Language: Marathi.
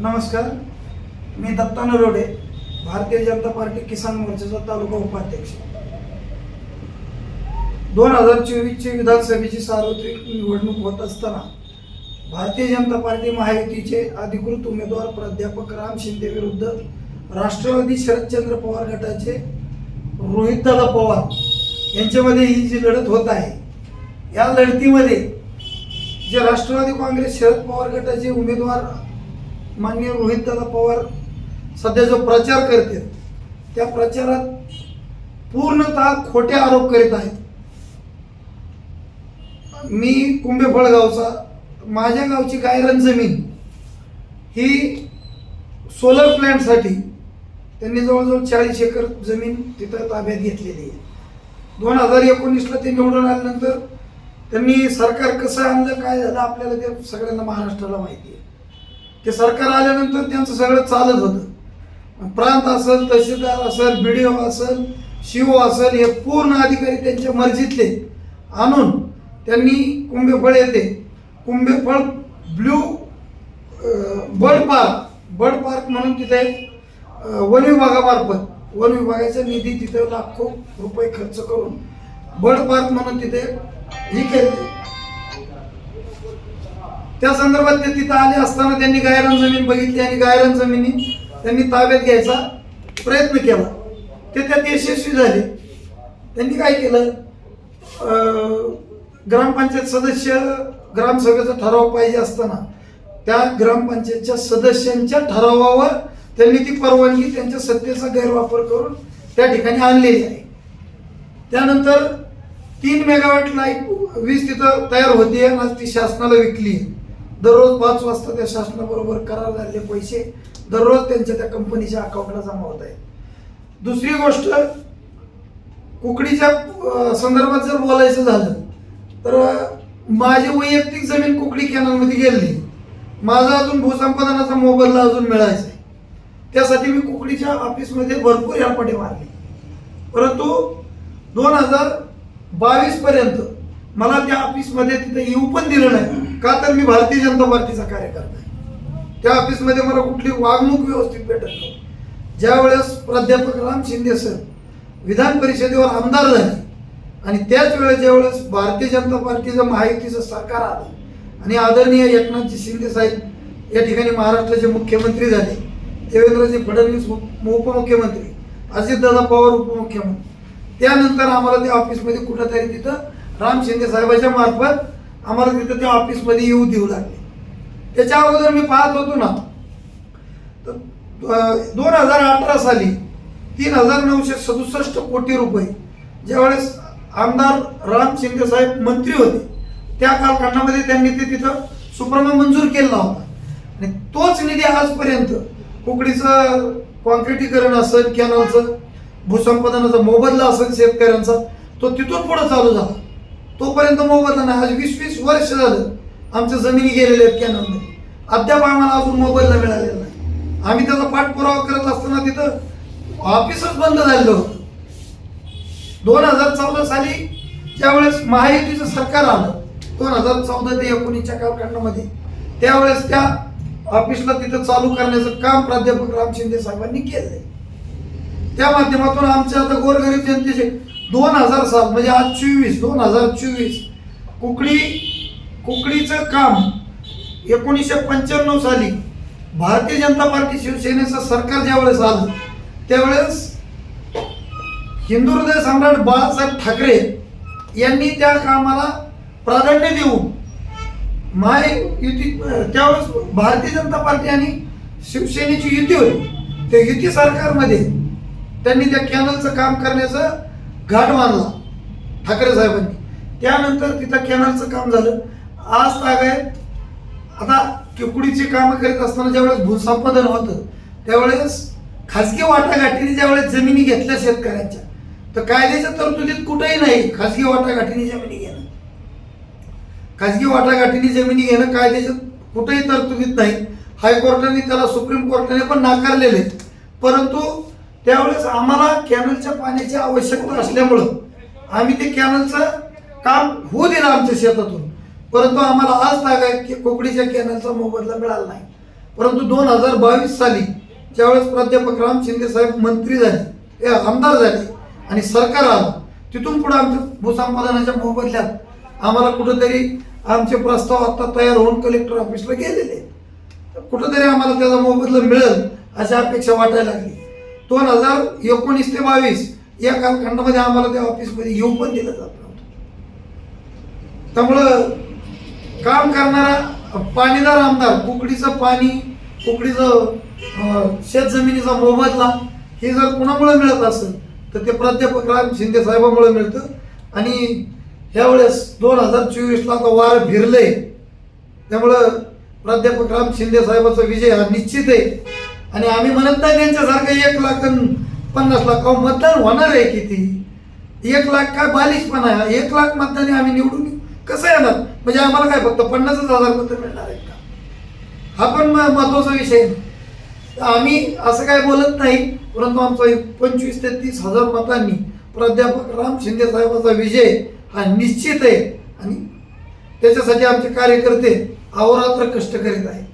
नमस्कार. मी दत्ता नरोडे भारतीय जनता पार्टी किसान मोर्चाचा तालुका उपाध्यक्ष. दोन हजार चोवीसची विधानसभेची सार्वत्रिक निवडणूक होत असताना भारतीय जनता पार्टी महायुतीचे अधिकृत उमेदवार प्राध्यापक राम शिंदे विरुद्ध राष्ट्रवादी शरदचंद्र पवार गटाचे रोहितदादा पवार यांच्यामध्ये ही जी लढत होत आहे या लढतीमध्ये जे राष्ट्रवादी काँग्रेस शरद पवार गटाचे उमेदवार माननीय रोहितदादा पवार सध्या जो प्रचार करते त्या प्रचारात पूर्णतः खोटे आरोप करीत आहेत. मी कुंभेफळ गावचा माझ्या गावची गायरन जमीन ही सोलर प्लॅन्टसाठी त्यांनी जवळजवळ चाळीस एकर जमीन तिथं ताब्यात घेतलेली आहे. दोन हजार एकोणीसला ते निवडून आल्यानंतर त्यांनी सरकार कसं आणलं काय झालं आपल्याला ते सगळ्यांना महाराष्ट्राला माहिती आहे. ते सरकार आल्यानंतर त्यांचं सगळं चालत होतं. प्रांत असेल तहसीलदार असेल बी डी ओ असेल शिव असेल हे पूर्ण अधिकारी त्यांच्या मर्जीतले आणून त्यांनी कुंभेफळ येते. Kumbhephal blue bird park bird park म्हणून तिथे वन विभागामार्फत वन विभागाचा निधी तिथे लाखो रुपये खर्च करून बर्ड पार्क म्हणून तिथे ही केली. त्या संदर्भात ते तिथं आले असताना त्यांनी गायरान जमीन बघितली आणि गायरान जमिनी त्यांनी ताब्यात घ्यायचा प्रयत्न केला. ते त्यात यशस्वी झाले. त्यांनी काय केलं? ग्रामपंचायत सदस्य ग्रामसभेचा ठराव पाहिजे असताना त्या ग्रामपंचायतच्या सदस्यांच्या ठरावावर त्यांनी ती परवानगी त्यांच्या सत्तेचा गैरवापर करून त्या ठिकाणी आणलेली आहे. त्यानंतर तीन मेगावॅट लाइट वीज तिथं तयार होती आणि आज ती शासनाला विकली आहे दररोज पाच वाजता त्या शासनाबरोबर करार झालेले पैसे दररोज त्यांच्या त्या कंपनीच्या अकाउंटला जमा होत आहेत. दुसरी गोष्ट कुकडीच्या संदर्भात जर बोलायचं झालं तर माझी वैयक्तिक जमीन कुकडी कॅनलमध्ये गेली माझा अजून भूसंपादनाचा मोबदला अजून मिळायचा आहे. त्यासाठी मी कुकडीच्या ऑफिसमध्ये भरपूर हेलपाटे मारली. परंतु दोन हजार बावीसपर्यंत मला त्या ऑफिसमध्ये तिथे येऊ पण दिलं नाही. का तर मी भारतीय जनता पार्टीचा कार्यकर्ता आहे. त्या ऑफिसमध्ये मला कुठली वागणूक व्यवस्थित भेटत नव्हती ज्यावेळेस प्राध्यापक राम शिंदे सर विधान परिषदेवर आमदार झाले आणि त्याच वेळेस ज्यावेळेस भारतीय जनता पार्टीचं महायुतीचं सरकार आलं आणि आदरणीय एकनाथजी शिंदे साहेब या ठिकाणी महाराष्ट्राचे मुख्यमंत्री झाले देवेंद्रजी फडणवीस उपमुख्यमंत्री अजितदादा पवार उपमुख्यमंत्री. त्यानंतर आम्हाला त्या ऑफिसमध्ये कुठंतरी तिथं राम शिंदे साहेबाच्या मार्फत आम्हाला तिथं त्या ऑफिसमध्ये येऊ देऊ लागले. त्याच्या अगोदर मी पाहत होतो ना तर दोन हजार अठरा साली तीन हजार नऊशे सदुसष्ट कोटी रुपये ज्यावेळेस आमदार राम शिंदे साहेब मंत्री होते त्या कालखंडामध्ये त्यांनी ते तिथं सुप्रमा मंजूर केला होता. आणि तोच निधी आजपर्यंत कुकडीचं कॉन्क्रिटीकरण असेल कॅनलचं भूसंपादनाचा मोबदला असेल शेतकऱ्यांचा तो तिथून पुढे चालू झाला. तोपर्यंत मोबदला नाही. आज वीस वीस वर्ष झालं आमच्या जमिनी गेलेल्या आहेत कॅनलमध्ये. अद्याप आम्हाला अजून मोबदला मिळालेला नाही. आम्ही त्याचा पाठपुरावा करत असताना तिथं ऑफिसच बंद झालेलं होतं. दोन हजार चौदा साली ज्यावेळेस महायुतीचं सरकार आलं दोन हजार चौदा ते एकोणीसच्या कालखंडामध्ये त्यावेळेस त्या ऑफिसला तिथं चालू करण्याचं काम प्राध्यापक राम शिंदे साहेबांनी केलंय. त्या माध्यमातून आमच्या आता गोरगरीब जनतेचे दोन हजार सात म्हणजे आज चोवीस दोन हजार चोवीस. कुकडी कुकडीचं काम एकोणीसशे पंच्याण्णव साली भारतीय जनता पार्टी शिवसेनेचं सरकार ज्यावेळेस आलं त्यावेळेस हिंदू हृदय सम्राट बाळासाहेब ठाकरे यांनी त्या कामाला प्राधान्य देऊन माय युती त्यावेळेस भारतीय जनता पार्टी आणि शिवसेनेची युती होती. त्या युती सरकारमध्ये त्यांनी त्या कॅनलचं काम करण्याचं घाट मानला ठाकरे साहेबांनी. त्यानंतर तिथं कॅनलचं काम झालं. आज तागायत आता किकुडीची कामं करीत असताना ज्यावेळेस भूसंपादन होतं त्यावेळेस खाजगी वाटाघाटीने ज्यावेळेस जमिनी घेतल्या शेतकऱ्यांच्या तर कायद्याच्या तरतुदीत कुठेही नाही खाजगी वाटाघाटीने जमिनी घेणं. खाजगी वाटाघाटीने जमिनी घेणं कायद्याच्या कुठेही तरतुदीत नाही. हायकोर्टाने त्याला सुप्रीम कोर्टाने पण नाकारलेले परंतु त्यावेळेस आम्हाला कॅनलच्या पाण्याची आवश्यकता असल्यामुळं आम्ही ते कॅनलचं काम होऊ दिलं आमच्या शेतातून. परंतु आम्हाला आज तागायत की कोकडीच्या कॅनलचा मोबदला मिळाला नाही. परंतु दोन हजार बावीस साली ज्यावेळेस प्राध्यापक राम शिंदे साहेब मंत्री झाले हे आमदार झाले आणि सरकार आलं तिथून पुढे आमच्या भूसंपादनाच्या मोबदल्यात आम्हाला कुठंतरी आमचे प्रस्ताव आत्ता तयार होऊन कलेक्टर ऑफिसला गेलेले कुठंतरी आम्हाला त्याचा मोबदला मिळेल अशी अपेक्षा वाटायला लागली. दोन हजार एकोणीस ते बावीस या कालखंडामध्ये आम्हाला त्या ऑफिसमध्ये येऊ पण दिलं जात नव्हतं. त्यामुळं काम करणारा पाणीदार आमदार कुकडीचं पाणी कुकडीचं शेत जमिनीचा मोबदला हे जर कुणामुळे मिळत असेल तर ते प्राध्यापक राम शिंदे साहेबामुळे मिळतं. आणि ह्यावेळेस दोन हजार चोवीसला आता वार फिरले त्यामुळं प्राध्यापक राम शिंदे साहेबाचा विजय हा निश्चित आहे. आणि आम्ही म्हणत नाही त्यांच्यासारखं एक लाख पन्नास लाख अहो, मतदान होणार आहे किती? एक लाख काय बालिशपणा आहे एक लाख मतदानी आम्ही निवडून कसं येणार? म्हणजे आम्हाला काय फक्त पन्नासच हजार मतं मिळणार आहेत का? हा पण म- महत्त्वाचा विषय. आहे. आम्ही असं काय बोलत नाही परंतु आमचा एक पंचवीस ते तीस हजार मतांनी प्राध्यापक राम शिंदे साहेबांचा विजय हा निश्चित आहे. आणि त्याच्यासाठी आमचे कार्यकर्ते अहोरात्र कष्ट करीत आहेत.